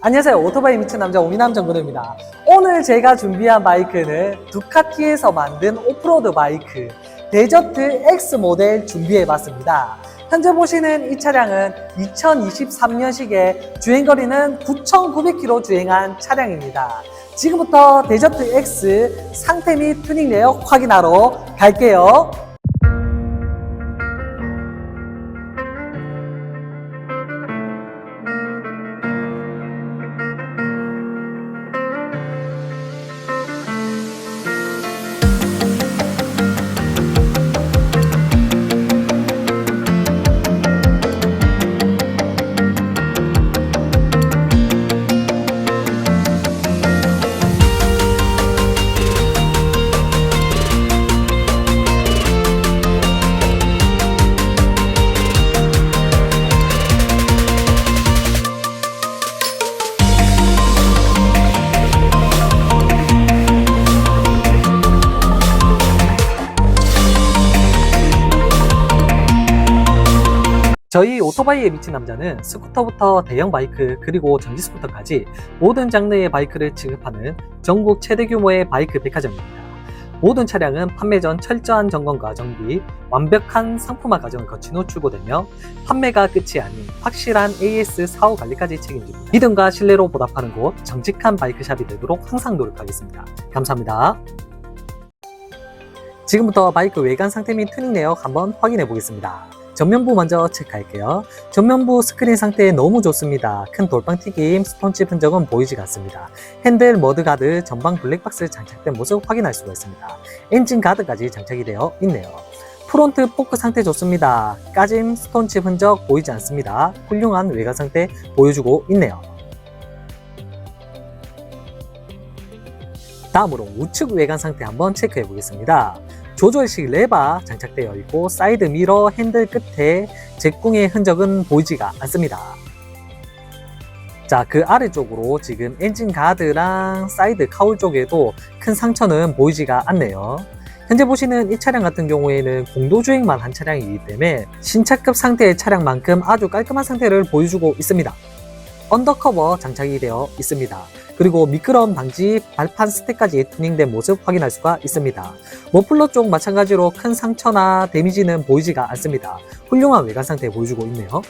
안녕하세요. 오토바이 미친 남자 오미남 정근우입니다. 오늘 제가 준비한 바이크는 두카티에서 만든 오프로드 바이크 데저트 X 모델 준비해봤습니다. 현재 보시는 이 차량은 2023년식에 주행거리는 9,900km 주행한 차량입니다. 지금부터 데저트 X 상태 및 튜닝 내역 확인하러 갈게요. 저희 오토바이에 미친 남자는 스쿠터부터 대형 바이크 그리고 전기 스쿠터까지 모든 장르의 바이크를 취급하는 전국 최대 규모의 바이크 백화점입니다. 모든 차량은 판매 전 철저한 점검과 정비, 완벽한 상품화 과정을 거친 후 출고되며 판매가 끝이 아닌 확실한 AS 사후 관리까지 책임집니다. 믿음과 신뢰로 보답하는 곳 정직한 바이크샵이 되도록 항상 노력하겠습니다. 감사합니다. 지금부터 바이크 외관 상태 및 튜닝 내역 한번 확인해 보겠습니다. 전면부 먼저 체크할게요. 전면부 스크린 상태 너무 좋습니다. 큰 돌빵 튀김, 스톤칩 흔적은 보이지 않습니다. 핸들, 머드 가드, 전방 블랙박스 장착된 모습 확인할 수가 있습니다. 엔진 가드까지 장착이 되어 있네요. 프론트 포크 상태 좋습니다. 까짐, 스톤칩 흔적 보이지 않습니다. 훌륭한 외관 상태 보여주고 있네요. 다음으로 우측 외관 상태 한번 체크해 보겠습니다. 조절식 레바 장착되어 있고 사이드 미러 핸들 끝에 제궁의 흔적은 보이지가 않습니다. 자, 그 아래쪽으로 지금 엔진 가드랑 사이드 카울 쪽에도 큰 상처는 보이지가 않네요. 현재 보시는 이 차량 같은 경우에는 공도주행만 한 차량이기 때문에 신차급 상태의 차량만큼 아주 깔끔한 상태를 보여주고 있습니다. 언더커버 장착이 되어 있습니다. 그리고 미끄럼 방지 발판 스택까지 튜닝된 모습 확인할 수가 있습니다. 머플러 쪽 마찬가지로 큰 상처나 데미지는 보이지가 않습니다. 훌륭한 외관 상태 보여주고 있네요.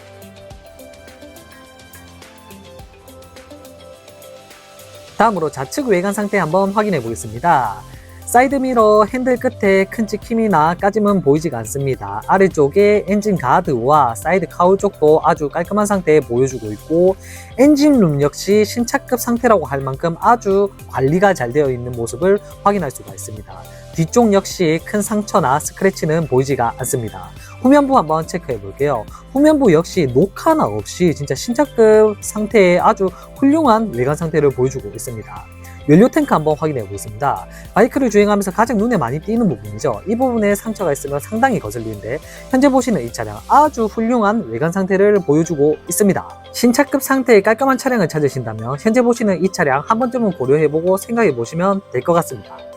다음으로 좌측 외관 상태 한번 확인해 보겠습니다. 사이드 미러 핸들 끝에 큰 찍힘이나 까짐은 보이지가 않습니다. 아래쪽에 엔진 가드와 사이드 카울 쪽도 아주 깔끔한 상태에 보여주고 있고 엔진 룸 역시 신차급 상태라고 할 만큼 아주 관리가 잘 되어 있는 모습을 확인할 수가 있습니다. 뒤쪽 역시 큰 상처나 스크래치는 보이지가 않습니다. 후면부 한번 체크해 볼게요. 후면부 역시 녹하나 없이 진짜 신차급 상태의 아주 훌륭한 외관 상태를 보여주고 있습니다. 연료 탱크 한번 확인해 보겠습니다. 바이크를 주행하면서 가장 눈에 많이 띄는 부분이죠. 이 부분에 상처가 있으면 상당히 거슬리는데 현재 보시는 이 차량 아주 훌륭한 외관 상태를 보여주고 있습니다. 신차급 상태의 깔끔한 차량을 찾으신다면 현재 보시는 이 차량 한 번쯤은 고려해보고 생각해 보시면 될 것 같습니다.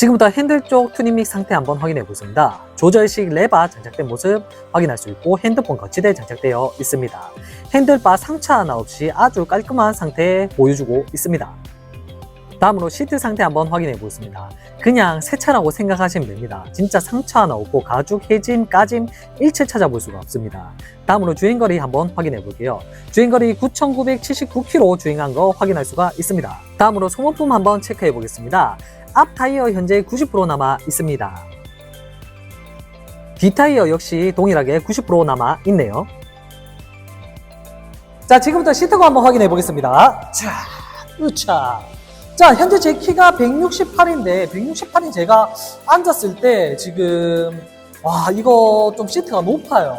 지금부터 핸들 쪽 튜닝 믹 상태 한번 확인해 보겠습니다. 조절식 레바 장착된 모습 확인할 수 있고 핸드폰 거치대 장착되어 있습니다. 핸들바 상처 하나 없이 아주 깔끔한 상태 보여주고 있습니다. 다음으로 시트 상태 한번 확인해 보겠습니다. 그냥 새 차라고 생각하시면 됩니다. 진짜 상처 하나 없고 가죽, 해짐, 까짐 일체 찾아볼 수가 없습니다. 다음으로 주행거리 한번 확인해 볼게요. 주행거리 9,979km 주행한 거 확인할 수가 있습니다. 다음으로 소모품 한번 체크해 보겠습니다. 앞 타이어 현재 90% 남아 있습니다. 뒤 타이어 역시 동일하게 90% 남아 있네요. 자, 지금부터 시트고 한번 확인해 보겠습니다. 자, 으차. 자, 현재 제 키가 168인데, 168인 제가 앉았을 때 지금, 와, 이거 좀 시트가 높아요.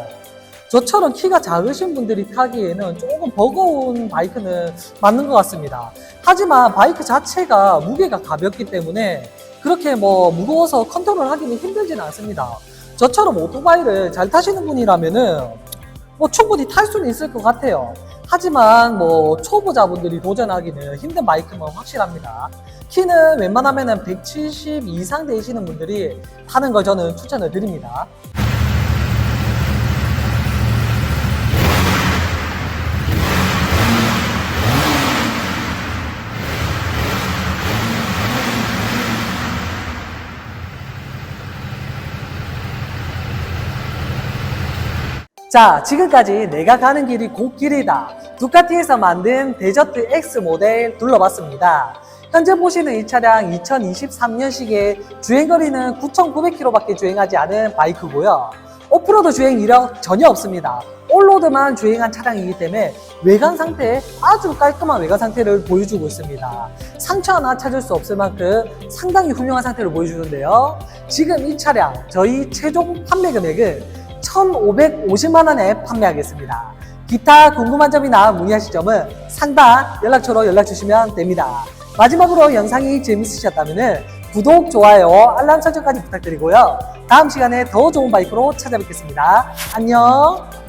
저처럼 키가 작으신 분들이 타기에는 조금 버거운 바이크는 맞는 것 같습니다. 하지만 바이크 자체가 무게가 가볍기 때문에 그렇게 뭐 무거워서 컨트롤 하기는 힘들지는 않습니다. 저처럼 오토바이를 잘 타시는 분이라면은 뭐 충분히 탈 수는 있을 것 같아요. 하지만 뭐 초보자분들이 도전하기는 힘든 바이크는 확실합니다. 키는 웬만하면은 170 이상 되시는 분들이 타는 걸 저는 추천을 드립니다. 자, 지금까지 내가 가는 길이 곧길이다. 두카티에서 만든 데저트 X 모델 둘러봤습니다. 현재 보시는 이 차량 2023년식에 주행거리는 9,900km밖에 주행하지 않은 바이크고요. 오프로드 주행 이력 전혀 없습니다. 올로드만 주행한 차량이기 때문에 외관 상태 아주 깔끔한 외관 상태를 보여주고 있습니다. 상처 하나 찾을 수 없을 만큼 상당히 훌륭한 상태를 보여주는데요. 지금 이 차량 저희 최종 판매 금액은 1,550만 원에 판매하겠습니다. 기타 궁금한 점이나 문의하실 점은 상단 연락처로 연락 주시면 됩니다. 마지막으로 영상이 재밌으셨다면 구독, 좋아요, 알람 설정까지 부탁드리고요. 다음 시간에 더 좋은 바이크로 찾아뵙겠습니다. 안녕!